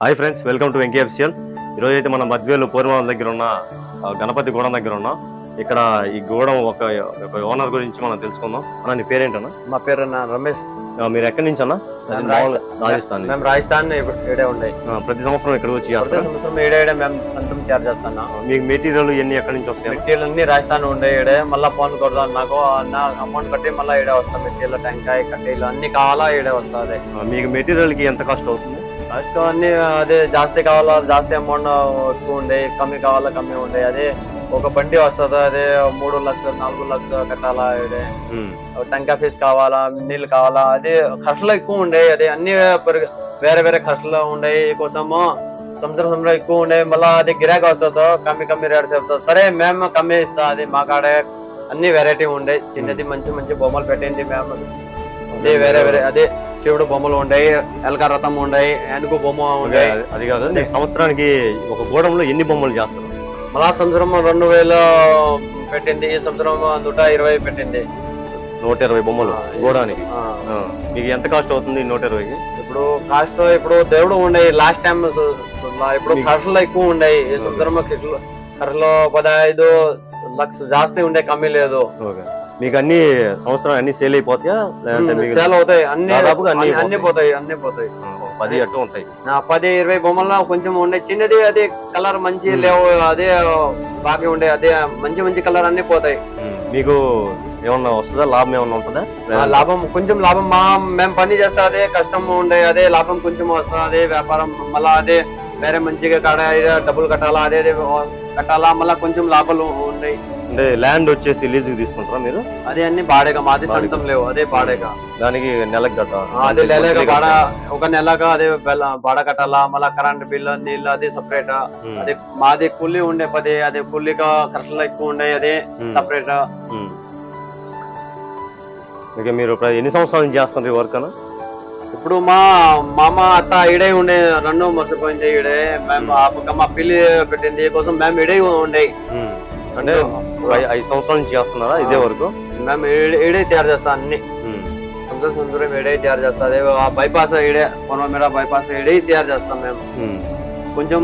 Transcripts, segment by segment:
Hi friends welcome to Venky official ఈరోజు అయితే మన మధ్యవేలు పూర్వం దగ్గర ఉన్న గణపతి గూడెం దగ్గర ఉన్నాం ఇక్కడ ఈ గూడెం ఒక ఒక ఓనర్ గురించి మనం తెలుసుకుందాం. అన్న నీ పేరేంటన్నా? మా పేరు నా రమేష్ మీరు ఎక్కడి నుంచి అన్న రాజస్థాన్. మేము రాజస్థాన్ ఆ, ప్రతి సంవత్సరం ఇక్కడ వచ్చి సంవత్సరం మేము చేస్తాను మీకు మెటీరియల్ ఎన్ని ఎక్కడి నుంచి వస్తాయి? మెటీరియల్ అన్ని రాజస్థాన్ ఉండే ఈడే మళ్ళా ఫోన్ కొడతాను నాకు. నా అమౌంట్ కట్టి మళ్ళీ ఈడే వస్తాం. మెటీరియల్ టెంకాయ కట్టేలు అన్ని కావాలా ఈడే వస్తుంది మీకు మెటీరియల్కి ఎంత కాస్ట్ అవుతుంది? ఫస్ట్ అన్ని అదే జాస్తి కావాలా జాస్తి అమౌంట్ ఎక్కువ ఉండే కమ్మి కావాలా కమ్మి ఉండే అదే ఒక బండి వస్తుంది అదే మూడు లక్షలు నాలుగు లక్షలు కట్టాలా ఉమ్, టెంకాయ ఫీస్ కావాలా నీళ్ళు కావాలా అది ఖర్చులు ఎక్కువ ఉండే అది అన్ని వేరే వేరే ఖర్చులు ఉండే కోసము సంవత్సరం సంవత్సరం ఎక్కువ ఉండే మళ్ళా అది గిరాకీ వస్తుందో కమ్మి కమ్మి రేట్ చెప్తా సరే మేము కమ్మి ఇస్తా అది మా కాడ అన్ని వెరైటీ ఉండే చిన్నది మంచి మంచి బొమ్మలు పెట్టింది మేము. అదే వేరే వేరే అదే శివుడు బొమ్మలు ఉండయి ఎలక రథం ఉండయి ఏనుగు బొమ్మ ఉండయి. అది- కాదు సంవత్సరానికి ఒక గూడెంలో ఎన్ని బొమ్మలు చేస్తారు? మళ్ళా సంవత్సరం రెండు వేలు పెట్టింది ఈ సంవత్సరం నూట ఇరవై పెట్టింది. నూట ఇరవై బొమ్మలు గూడానికి. మీకు ఎంత కాస్ట్ అవుతుంది నూట ఇరవైకి? ఇప్పుడు కాస్ట్ ఇప్పుడు దేవుడు ఉండయి లాస్ట్ టైం ఇప్పుడు ఖర్చులు ఎక్కువ ఉండయి. ఈ సంవత్సరం ఖర్చులు పదహైదు లక్ష జాస్తి ఉండే కమ్మి లేదు. మీకు అన్ని సంవత్సరం అన్ని సేల్ అయిపోతాయా? సేల్ అవుతాయి. అన్ని దాదాపుగా అన్ని అన్ని- పోతాయి. అన్ని పోతాయి. పది అట్టు ఉంటాయి. నా పది ఇరవై బొమ్మల్లో కొంచెం ఉండే చిన్నది అది కలర్ మంచి. లేవు అదే బాగా ఉండే అదే మంచి మంచి కలర్ అన్ని పోతాయి. మీకు ఏమన్నా వస్తుందా? లాభం ఏమన్నా ఉంటుందా? లాభం కొంచెం లాభం. మా మేము పని చేస్తా అదే కష్టం ఉండే అదే లాభం కొంచెం వస్తుంది అదే వ్యాపారం మళ్ళా అదే వేరే మంచిగా కాడ డబ్బులు కట్టాలా అదే కట్టాలా మళ్ళా కొంచెం లాభాలు ఉన్నాయి. అంటే ల్యాండ్ వచ్చేసి లీజ్ తీసుకుంటారా మీరు? అదే అన్ని బాడేగా మాది. సొంతం లేవు అదే బాడేగా. దానికి నెలకు కట్ట ఆ, అదే నెలగా బాడ ఒక నెలగా అదే బాడ కట్టాలా మళ్ళా కరెంట్ బిల్ నీళ్ళు అది సపరేట్ అదే మాది కూలి ఉండే పది అదే కూలిగా ఖర్చులు ఎక్కువ ఉండే అదే సపరేట్. ఇక మీరు ఎన్ని సంవత్సరాల చేస్తున్నారు ఈ వర్క్ అన్న? ఇప్పుడు మా మామ అత్త ఇడే ఉండే రెండు మర్చిపోయింది ఇడే మేము ఆ పక్క మా పిల్లి పెట్టింది కోసం మేము ఇడే ఉండే. అంటే ఐదు సంవత్సరాల నుంచి చేస్తున్నారా ఇదే వరకు? మేము ఈడే తయారు చేస్తాం అన్ని. సంవత్సరం ఈడే తయారు చేస్తాం. అదే బైపాస్ ఈడే కొనమీర బైపాస్ ఈడే తయారు చేస్తాం మేము. కొంచెం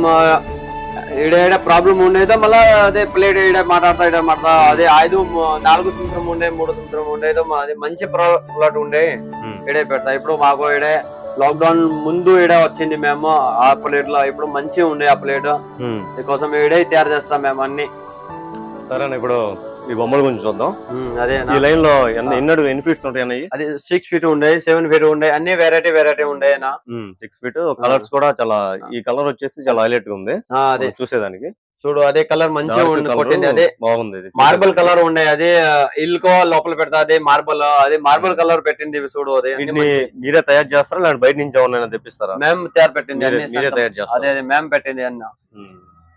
ఈడే ప్రాబ్లం ఉండేదో మళ్ళా అదే ప్లేట్ ఈడే మాట్లాడతా ఈడే మాట్లాడతా అదే ఐదు నాలుగు సంవత్సరం ఉండే మూడు సంవత్సరం ఉండేదో అది మంచి ప్లాట్ ఉండే ఈడే పెడతా. ఇప్పుడు మాకు ఈడే లాక్డౌన్ ముందు ఈడే వచ్చింది మేము ఆ ప్లేట్లో ఇప్పుడు మంచిగా ఉండే ఆ ప్లేట్. దీనికోసం ఈడే తయారు చేస్తాం మేము అన్ని. సరే ఇప్పుడు ఈ బొమ్మల గురించి చూద్దాం. అదే ఈ లైన్లో ఎన్ని ఎన్ని ఫీట్స్ ఉంటాయి అది సిక్స్ ఫీట్ ఉండే సెవెన్ ఫీట్ ఉండే అన్ని వెరైటీ వెరైటీ ఉండే సిక్స్ ఫీట్ కలర్స్ కూడా చాలా ఈ కలర్ వచ్చేసి చాలా హైలైట్గా ఉంది. అదే. చూసేదానికి. చూడు అదే కలర్ మంచిగా కొట్టింది అదే. బాగుంది. మార్బల్ కలర్ ఉండే అదే ఇల్కో లోపల పెడతా అదే మార్బల్ అదే మార్బల్ కలర్ పెట్టింది చూడు అదే. మీరే తయారు చేస్తారా? లేదంటే బయట నుంచి ఎవరైనా తెప్పిస్తారా? మేము తయారు పెట్టింది మీరే. తయారు అదే చేస్తారా? అదే మేము పెట్టింది అన్న.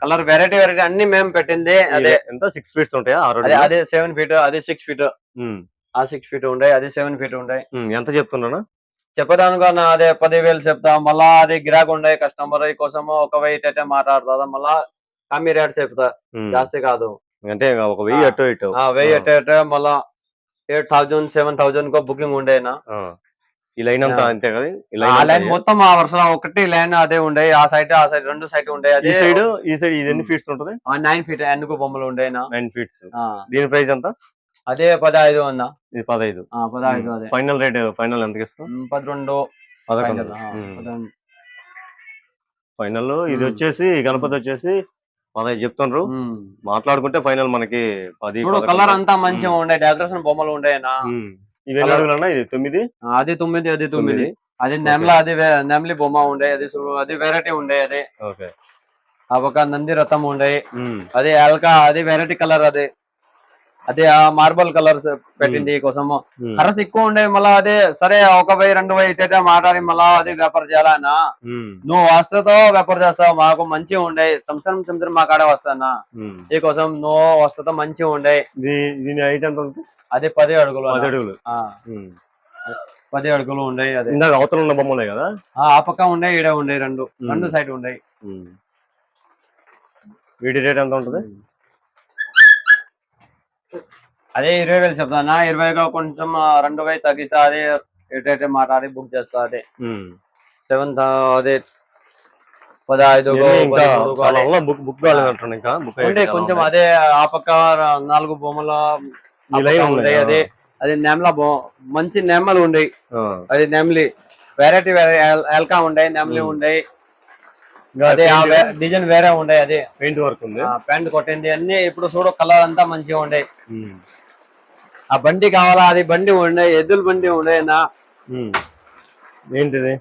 కలర్ వెరైటీ వెరైటీ అన్ని మేము పెట్టింది. అదే ఎంత? సిక్స్ ఫీట్స్ ఉంటాయా? అదే సెవెన్ ఫీట్ అదే సిక్స్ ఫీట్ ఆ సిక్స్ ఫీట్ ఉండే అది సెవెన్ ఫీట్ ఉండే ఉమ్, ఎంత చెప్తున్నానా? చెప్పదానుగా అదే పదివేలు చెప్తా మళ్ళా అది గిరాక్ ఉండే కస్టమర్ కోసం ఒక వెయిట్ అయితే మాట్లాడుతుందా? మళ్ళా కమ్మి రేట్ చెప్తా. జాస్తి కాదు. అంటే ఒక వెయ్యి. అటు ఇటు. ఆ వెయ్యి. అయితే అయితే మళ్ళా ఎయిట్ థౌజండ్ సెవెన్ థౌజండ్ కో బుకింగ్ ఉండేనా. ఈ లైన్ అంతా. అంతే కదా? ఆ లైన్ మొత్తం ఆ వరుసలో ఒకటి లైన్ అదే ఉండే ఆ సైడ్ ఆ సైడ్ రెండు సైడ్ ఉండే ఈ అదే సైడ్ ఈ సైడ్ ఇది ఎన్ని. ఫీట్స్ ఉంటుంది? నైన్ ఫీట్ ఎందుకు బొమ్మలు ఉండేనా? నైన్ ఫీట్స్ దీని ప్రైస్ ఎంత? అదే పదహైదు అన్న ఇది పదహైదు. పదహైదు అదే. ఫైనల్ రేట్ ఫైనల్ ఎంత ఇస్తాం? పదకొండు. పదకొండు. ఫైనల్ ఇది. వచ్చేసి గణపతి వచ్చేసి పదహైదు ఉమ్. మాట్లాడుకుంటే ఫైనల్ మనకి పది. కలర్ అంతా మంచిగా ఉండే డెకరేషన్ బొమ్మలు ఉండేనా? అడుగులన్నా? ఇది తొమ్మిది? అది తొమ్మిది అది తొమ్మిది. అది నెమల అది వే- నెమలి బొమ్మ ఉండే అది అది వెరైటీ ఉండే అది. ఓకే. ఒక నంది రథం ఉండే. అదే అల్కా అది వెరైటీ కలర్ అది. అదే ఆ మార్బల్ కలర్ పెట్టింది కోసం ఉమ్. ఖర్చు ఎక్కువ ఉండే మళ్ళా అదే సరే ఒక వెయ్యి రెండు వెయ్యి ఇట్టే మాట్లాడి మళ్ళా అది వ్యాపారం చేయాలన్నా. నువ్వు వస్తతో వ్యాపారం చేస్తావు? మాకు మంచిగా ఉండే. సంవత్సరం సంవత్సరం మా కాడ వస్తానా. ఈ కోసం నువ్వు వస్తతో మంచిగా ఉండే. దీని ఉంటుంది? అది పది అడుగులు పది. అడుగులు. పది అడుగులు ఉండే అదే ఇందాక అవతల ఉన్న బొమ్మలే కదా ఆ పక్క ఉండే ఈడ ఉండే రెండు. రెండు సైడ్ ఉమ్. వీటి రేట్ ఎంత ఉంటుంది అదే ఇరవై వేలు చెప్తానా ఇరవైగా కొంచెం రెండు వేలు తగ్గిస్తా అదే ఎటైతే మాట్లాడి బుక్ చేస్తా అదే. సెవెన్ అదే. ఉన్న బుక్ బుక్ ఇంకా కొంచెం అదే ఆ పక్క నాలుగు బొమ్మల ఉన్నాయి, ఉండే అదే. అది నెమల మంచి నెమలు ఉండే అది నెమలి. వెరైటీ ఎల్కా ఉండే నెమలి ఉమ్. ఉండే అదే ఆ డిజైన్ వేరే ఉండే అదే. పెయింట్ వర్క్ ఉంది? ప్యాంట్ కొట్టింది అన్ని ఇప్పుడు చూడు కలర్ అంతా మంచిగా ఉండే. ఆ బండి కావాలా? అది బండి ఉండే ఎద్దుల బండి ఉండే నా ఉమ్. ఏంటిది?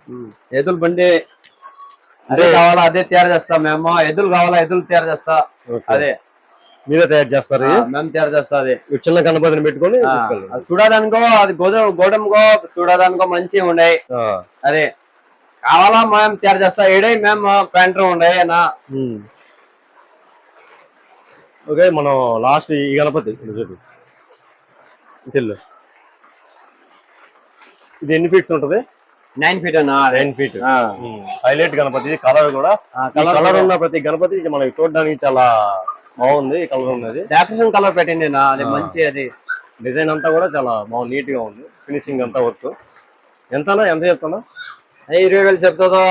ఎద్దుల బండి అదే కావాలా? అదే తయారు చేస్తాం మేము. ఎద్దులు కావాలా? ఎద్దులు తయారు చేస్తా. అదే. మీరే తయారు చేస్తారు? మేము తయారు చేస్తా అది ఈ చిన్న గణపతిని పెట్టుకొని తీసుకెళ్ళండి. అది చూడడానికో అది గోడ గోడంకో చూడడానికో మంచిగా ఉండే. అదే కావాలా మేము తయారు చేస్తా. ఏడే మేము ప్యాంటర్ ఉండే నా. ఓకే మనం లాస్ట్ ఈ గణపతి ఇటెల్లు. ఇది ఎన్ని ఫీట్స్ ఉంటది? నైన్ ఫీట్ అన్న nine feet highlight Ganapati colour కూడా. కలర్ ఉన్న ప్రతి గణపతి మనకి చూడడానికి చాలా బాగుంది ఈ కలర్ ఉన్నది. డెకరేషన్ కలర్ పెట్టింది నా అది. మంచి అది డిజైన్ అంతా కూడా చాలా బాగుంది నీట్గా ఉంది ఫినిషింగ్ అంతా వర్క్. ఎంతనా ఎంత చెప్తానా అది ఇరవై వేలు చెప్తుందో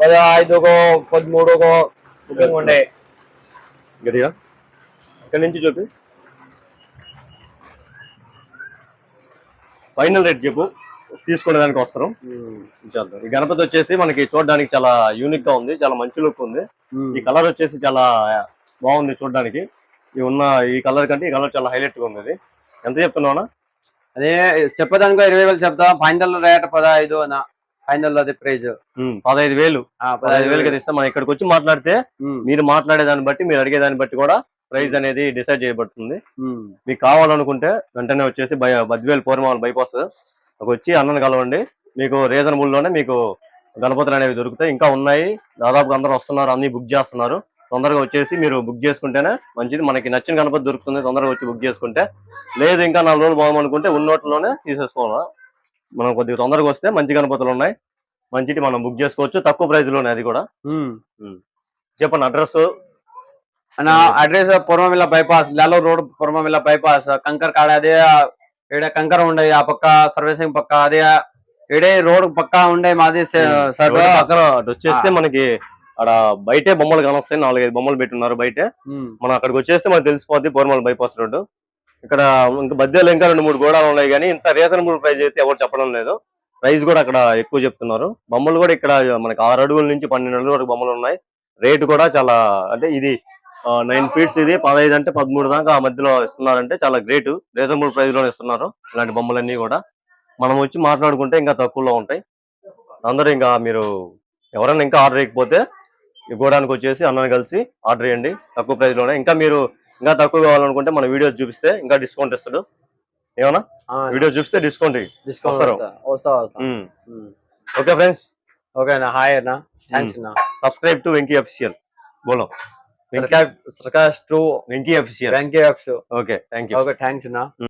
పదహైదుకో పదమూడుకో బుకింగ్ ఉండే గట్టిగా? ఇక్కడ నుంచి చూపి. ఫైనల్ రేట్ చెప్పు. తీసుకునే దానికి వస్తారు చేద్దాం ఈ గణపతి వచ్చేసి మనకి చూడడానికి చాలా యూనిక్గా ఉంది చాలా మంచి లుక్ ఉంది. ఈ కలర్ వచ్చేసి చాలా బాగుంది చూడడానికి. ఈ ఉన్న ఈ కలర్ కంటే ఈ కలర్ చాలా హైలైట్గా ఉంది ఇది. ఎంత చెప్తున్నావునా అదే చెప్పదానికో ఇరవై వేలు చెప్తా. ఫైనల్ రేట్ పదహైదు అన్న. ఫైనల్ అది ప్రైజ్. పదహైదు వేలు. పదహైదు వేలకి అది ఇస్తాం. మనం ఇక్కడికి వచ్చి మాట్లాడితే మీరు మాట్లాడే దాన్ని బట్టి మీరు అడిగే దాన్ని బట్టి కూడా ప్రైస్ అనేది డిసైడ్ చేయబడుతుంది. మీకు కావాలనుకుంటే వెంటనే వచ్చేసి బద్వేల్ పూర్మాల్ బైపాస్. వచ్చి అన్నను కలవండి. మీకు రీజనబుల్లోనే మీకు గణపతులు అనేవి దొరుకుతాయి. ఇంకా ఉన్నాయి. దాదాపు అందరూ వస్తున్నారు. అన్ని బుక్ చేస్తున్నారు. తొందరగా వచ్చేసి మీరు బుక్ చేసుకుంటేనే మంచిది. మనకి నచ్చిన గణపతి దొరుకుతుంది. తొందరగా వచ్చి బుక్ చేసుకుంటే. లేదు ఇంకా నాలుగు రోజులు బాగుందనుకుంటే ఉన్నోట్లోనే తీసేసుకోవాలి? మనం కొద్దిగా తొందరగా వస్తే మంచి గణపతులు ఉన్నాయి. మంచిది మనం బుక్ చేసుకోవచ్చు. తక్కువ ప్రైస్లోనే అది కూడా. చెప్పండి అడ్రస్ అన్న అడ్రస్ పూర్వమిల్ల బైపాస్ లాలో రోడ్ పూర్వమిల్ల బైపాస్ కంకర్ కాడ అదే ఈడ కంకర ఉండే ఆ పక్క సర్వీసింగ్ పక్క అదే ఈడే రోడ్ పక్క ఉండే మాది పక్కన అటు వచ్చేస్తే మనకి అక్కడ బయటే బొమ్మలు కానొస్తాయి నాలుగైదు బొమ్మలు పెట్టున్నారు బయటే. మనం అక్కడికి వచ్చేస్తే మనకు తెలిసిపోద్ది పోర్మల్ బైపాస్ రోడ్డు. ఇక్కడ ఇంకా మధ్యలో ఇంకా రెండు మూడు గోడాలు ఉన్నాయి కానీ ఇంత రీజనబుల్ ప్రైస్ అయితే ఎవరు చెప్పడం లేదు. ప్రైస్ కూడా అక్కడ ఎక్కువ చెప్తున్నారు. బొమ్మలు కూడా ఇక్కడ మనకి ఆరు అడుగుల నుంచి పన్నెండు అడుగుల వరకు బొమ్మలు ఉన్నాయి. రేటు కూడా చాలా అంటే ఇది నైన్ ఫీట్స్ ఇది పదహైదు అంటే పదమూడు దాకా ఆ మధ్యలో ఇస్తున్నారంటే చాలా గ్రేట్ రీజనబుల్ ప్రైస్లో ఇస్తున్నారు ఇలాంటి బొమ్మలన్నీ కూడా. మనం వచ్చి మాట్లాడుకుంటే ఇంకా తక్కువలో ఉంటాయి. అందరూ ఇంకా మీరు ఎవరైనా ఇంకా ఆర్డర్ చేయకపోతే ఇవ్వడానికి వచ్చేసి అన్నని కలిసి ఆర్డర్ చేయండి. తక్కువ ప్రైస్లోనే. ఇంకా మీరు ఇంకా తక్కువ కావాలనుకుంటే మన వీడియోస్ చూపిస్తే ఇంకా డిస్కౌంట్ ఇస్తాడు. ఏమన్నా? వీడియో చూపిస్తే డిస్కౌంట్ ఓకే ఫ్రెండ్స్ ఓకేనా హాయ్ అన్న. థ్యాంక్స్ అన్న. సబ్స్క్రైబ్ టు వెంకీ అఫిషియల్ బోలో. Venky official bank apps okay thank you okay thanks అన్న.